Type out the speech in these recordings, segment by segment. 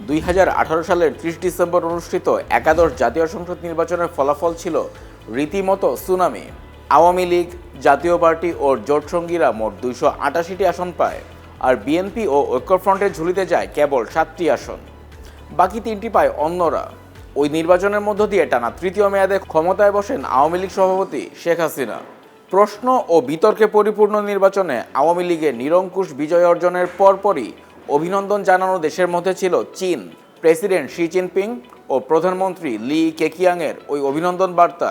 দুই হাজার আঠারো সালের ত্রিশ ডিসেম্বর অনুষ্ঠিত একাদশ জাতীয় সংসদ নির্বাচনের ফলাফল ছিল রীতিমতো সুনামি। আওয়ামী লীগ, জাতীয় পার্টি ও জোটসঙ্গীরা মোট দুইশো আটাশিটি আসন পায় আর বিএনপি ও ঐক্যফ্রন্টের ঝুলিতে যায় কেবল সাতটি আসন। বাকি তিনটি পায় অন্যরা। ওই নির্বাচনের মধ্য দিয়ে টানা তৃতীয় মেয়াদে ক্ষমতায় বসেন আওয়ামী লীগ সভাপতি শেখ হাসিনা। প্রশ্ন ও বিতর্কে পরিপূর্ণ নির্বাচনে আওয়ামী লীগের নিরঙ্কুশ বিজয় অর্জনের পরপরই অভিনন্দন জানানো দেশের মধ্যে ছিল চীন। প্রেসিডেন্ট শি জিনপিং ও প্রধানমন্ত্রী লি কেকিয়াংয়ের ওই অভিনন্দন বার্তা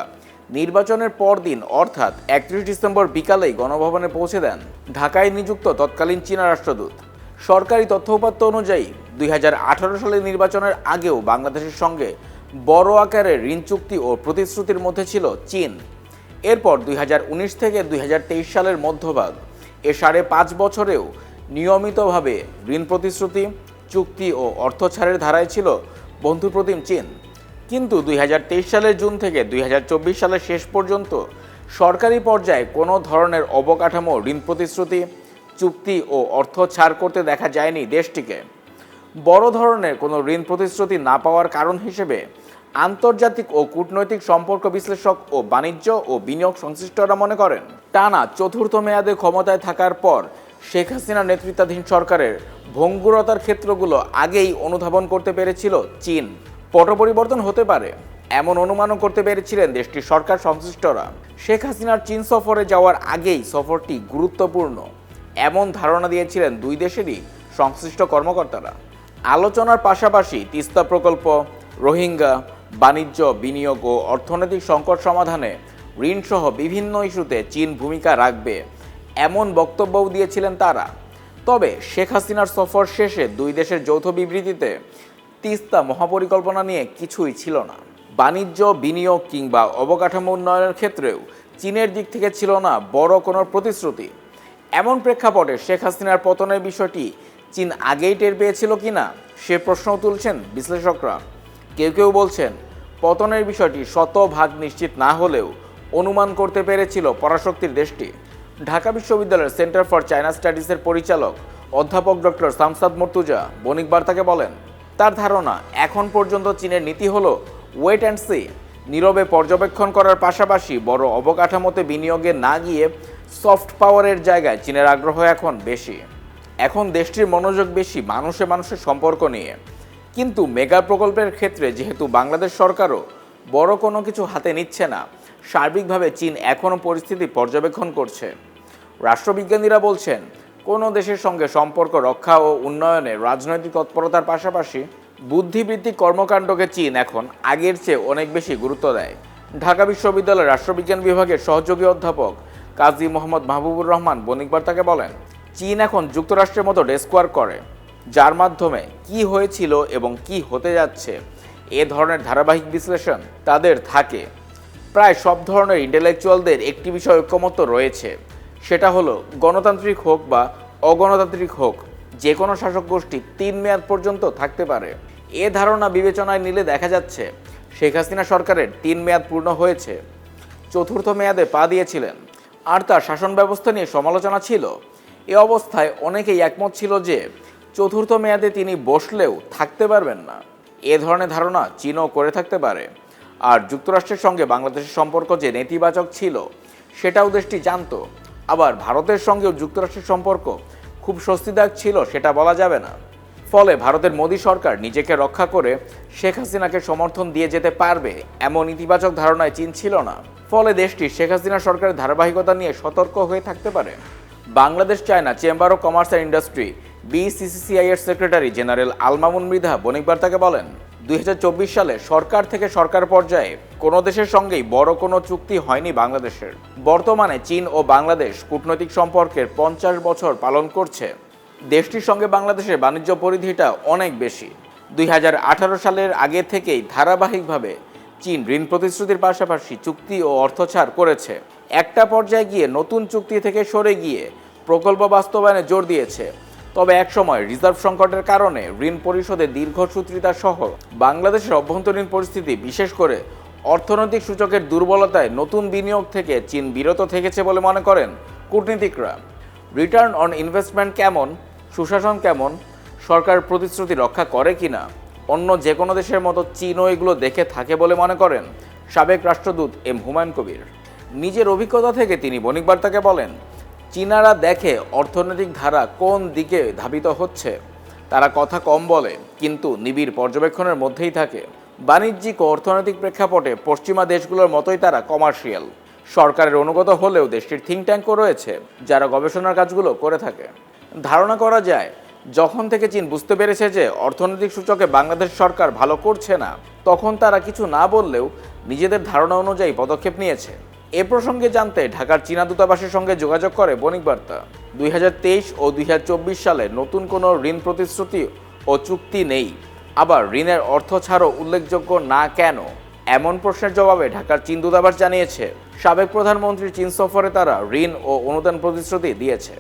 নির্বাচনের পরদিন, অর্থাৎ একত্রিশ ডিসেম্বর বিকালেই গণভবনে পৌঁছে দেন ঢাকায় নিযুক্ত তৎকালীন চীনা রাষ্ট্রদূত। সরকারি তথ্য উপাত্ত অনুযায়ী দুই সালের নির্বাচনের আগেও বাংলাদেশের সঙ্গে বড় আকারের ঋণ চুক্তি ও প্রতিশ্রুতির মধ্যে ছিল চীন। এরপর দুই হাজার উনিশ থেকে দুই হাজার তেইশ সালের মধ্যভাগ, এ সাড়ে পাঁচ বছরেও নিয়মিতভাবে ঋণ প্রতিশ্রুতি, চুক্তি ও অর্থ ছাড়ের ধারায় ছিল বন্ধুপ্রতিম চীন কিন্তু দুই হাজার তেইশ সালের জুন থেকে দুই হাজার চব্বিশ সালের শেষ পর্যন্ত সরকারি পর্যায়ে কোনো ধরনের অবকাঠামো ঋণ প্রতিশ্রুতি, চুক্তি ও অর্থ ছাড় করতে দেখা যায়নি দেশটিকে। বড় ধরনের কোনো ঋণ প্রতিশ্রুতি না পাওয়ার কারণ হিসেবে আন্তর্জাতিক ও কূটনৈতিক সম্পর্ক বিশ্লেষক ও বাণিজ্য ও বিনিয়োগ সংশ্লিষ্টরা মনে করেন, টানা চতুর্থ মেয়াদে ক্ষমতায় থাকার পর শেখ হাসিনা নেতৃত্বাধীন সরকারের ভঙ্গুরতার ক্ষেত্রগুলো আগেই অনুধাবন করতে পেরেছিল চীন। পট পরিবর্তন হতে পারে, এমন অনুমানও করতে পেরেছিলেন দেশটির সরকার সংশ্লিষ্টরা। শেখ হাসিনার চীন সফরে যাওয়ার আগেই সফরটি গুরুত্বপূর্ণ, এমন ধারণা দিয়েছিলেন দুই দেশেরই সংশ্লিষ্ট কর্মকর্তারা। আলোচনার পাশাপাশি তিস্তা প্রকল্প, রোহিঙ্গা, বাণিজ্য, বিনিয়োগ ও অর্থনৈতিক সংকট সমাধানে ঋণসহ বিভিন্ন ইস্যুতে চীন ভূমিকা রাখবে। এমন বক্তব্যও দিয়েছিলেন তারা। তবে শেখ হাসিনার সফর শেষে দুই দেশের যৌথ বিবৃতিতে তিস্তা মহাপরিকল্পনা নিয়ে কিছুই ছিল না। বাণিজ্য, বিনিয়োগ কিংবা অবকাঠামো উন্নয়নের ক্ষেত্রেও চীনের দিক থেকে ছিল না বড় কোনো প্রতিশ্রুতি। এমন প্রেক্ষাপটে শেখ হাসিনার পতনের বিষয়টি চীন আগেই টের পেয়েছিল কিনা, সে প্রশ্ন তুলছেন বিশ্লেষকরা। কেউ কেউ বলছেন, পতনের বিষয়টি শতভাগ নিশ্চিত না হলেও অনুমান করতে পেরেছিল পরাশক্তির দেশটি। ঢাকা বিশ্ববিদ্যালয়ের সেন্টার ফর চায়না স্টাডিজের পরিচালক অধ্যাপক ডক্টর সামসাদ মর্তুজা বণিক বার্তাকে বলেন, তার ধারণা এখন পর্যন্ত চীনের নীতি হলো ওয়েট অ্যান্ড সি নীরবে পর্যবেক্ষণ করার পাশাপাশি বড় অবকাঠামোতে বিনিয়োগে না গিয়ে সফট পাওয়ারের জায়গায় চীনের আগ্রহ এখন বেশি। এখন দেশটির মনোযোগ বেশি মানুষে মানুষের সম্পর্ক নিয়ে। কিন্তু মেগা প্রকল্পের ক্ষেত্রে যেহেতু বাংলাদেশ সরকারও বড় কোনো কিছু হাতে নিচ্ছে না, সার্বিকভাবে চীন এখনও পরিস্থিতি পর্যবেক্ষণ করছে। রাষ্ট্রবিজ্ঞানীরা বলছেন, কোনো দেশের সঙ্গে সম্পর্ক রক্ষা ও উন্নয়নে রাজনৈতিক তৎপরতার পাশাপাশি বুদ্ধিবৃত্তিক কর্মকাণ্ডকে চীন এখন আগের চেয়ে অনেক বেশি গুরুত্ব দেয়। ঢাকা বিশ্ববিদ্যালয়ের রাষ্ট্রবিজ্ঞান বিভাগের সহযোগী অধ্যাপক কাজী মোহাম্মদ মাহবুবুর রহমান বণিক বার্তাকে বলেন, চীন এখন যুক্তরাষ্ট্রের মতো ডেস্কোয়ার করে, যার মাধ্যমে কি হয়েছিল এবং কি হতে যাচ্ছে, এ ধরনের ধারাবাহিক বিশ্লেষণ তাদের থাকে। প্রায় সব ধরনের ইন্টেলেকচুয়ালদের একটি বিষয় ঐক্যমত্য রয়েছে। সেটা হলো গণতান্ত্রিক হোক বা অগণতান্ত্রিক হোক, যে কোনো শাসক গোষ্ঠী তিন মেয়াদ পর্যন্ত থাকতে পারে। এ ধারণা বিবেচনায় নিলে দেখা যাচ্ছে শেখ হাসিনা সরকারের তিন মেয়াদ পূর্ণ হয়েছে। চতুর্থ মেয়াদে পা দিয়েছিলেন। আর তার শাসন ব্যবস্থা নিয়ে সমালোচনা ছিল। এ অবস্থায় অনেকেই একমত ছিল যে চতুর্থ মেয়াদে তিনি বসলেও থাকতে পারবেন না। এ ধরনের ধারণা চীনও করে থাকতে পারে। আর যুক্তরাষ্ট্রের সঙ্গে বাংলাদেশের সম্পর্ক যে নেতিবাচক ছিল, সেটাও দেশটি জানতো। আবার ভারতের সঙ্গেও যুক্তরাষ্ট্রের সম্পর্ক খুব স্বস্তিদায়ক ছিল, সেটা বলা যাবে না। ফলে ভারতের মোদী সরকার নিজেকে রক্ষা করে শেখ হাসিনাকে সমর্থন দিয়ে যেতে পারবে এমন ইতিবাচক ধারণায় চীন ছিল না। ফলে দেশটি শেখ হাসিনা সরকারের ধারাবাহিকতা নিয়ে সতর্ক হয়ে থাকতে পারে। Bangladesh, China, chamber of commerce and industry BCCCI এর সেক্রেটারি জেনারেল আলমামুন মৃধা বণিক বার্তাকে বলেন দুই সালে সরকার থেকে সরকার পর্যায়ে কোনো দেশের সঙ্গেই বড় কোনো চুক্তি হয়নি বাংলাদেশের। বর্তমানে চীন ও বাংলাদেশ কূটনৈতিক সম্পর্কের পঞ্চাশ বছর পালন করছে। দেশটির সঙ্গে বাংলাদেশের বাণিজ্য পরিধিটা অনেক বেশি। দুই হাজার আঠারো সালের আগে থেকেই ধারাবাহিকভাবে চীন ঋণ প্রতিশ্রুতির পাশাপাশি চুক্তি ও অর্থ ছাড় করেছে। একটা পর্যায়ে গিয়ে নতুন চুক্তি থেকে সরে গিয়ে প্রকল্প বাস্তবায়নে জোর দিয়েছে। তবে একসময় রিজার্ভ সংকটের কারণে ঋণ পরিশোধে দীর্ঘসূত্রিতা সহ বাংলাদেশের অভ্যন্তরীণ পরিস্থিতি, বিশেষ করে অর্থনৈতিক সূচকের দুর্বলতায় নতুন বিনিয়োগ থেকে চীন বিরত থেকেছে বলে মনে করেন কূটনীতিকরা। রিটার্ন অন ইনভেস্টমেন্ট কেমন? সুশাসন কেমন? সরকার প্রতিশ্রুতি রক্ষা করে কিনা? অন্য যে কোনো দেশের মতো চীনও এগুলো দেখে থাকে বলে মনে করেন সাবেক রাষ্ট্রদূত এম হুমায়ুন কবির। নিজের অভিজ্ঞতা থেকে তিনি বণিক বার্তাকে বলেন চীনারা দেখে অর্থনৈতিক ধারা কোন দিকে ধাবিত হচ্ছে। তারা কথা কম বলে, কিন্তু নিবিড় পর্যবেক্ষণের মধ্যেই থাকে। বাণিজ্যিক ও অর্থনৈতিক প্রেক্ষাপটে পশ্চিমা দেশগুলোর মতোই তারা কমার্শিয়াল। সরকারের অনুগত হলেও দেশটির থিঙ্ক ট্যাঙ্কও রয়েছে, যারা গবেষণার কাজগুলো করে থাকে। ধারণা করা যায়, যখন থেকে চীন বুঝতে পেরেছে যে অর্থনৈতিক সূচকে বাংলাদেশ সরকার ভালো করছে না, তখন তারা কিছু না বললেও নিজেদের ধারণা অনুযায়ী পদক্ষেপ নিয়েছে। এ প্রসঙ্গে জানতে ঢাকার চীনা দূতাবাসের সঙ্গে যোগাযোগ করে বণিক বার্তা। দুই হাজার তেইশ ও দুই হাজার চব্বিশ সালে নতুন কোনো ঋণ প্রতিশ্রুতি ও চুক্তি নেই। আবার ঋণের অর্থ ছাড়ও উল্লেখযোগ্য না কেন? এমন প্রশ্নের জবাবে ঢাকার চীন দূতাবাস জানিয়েছে। সাবেক প্রধানমন্ত্রী চীন সফরে তারা ঋণ ও অনুদান প্রতিশ্রুতি দিয়েছে।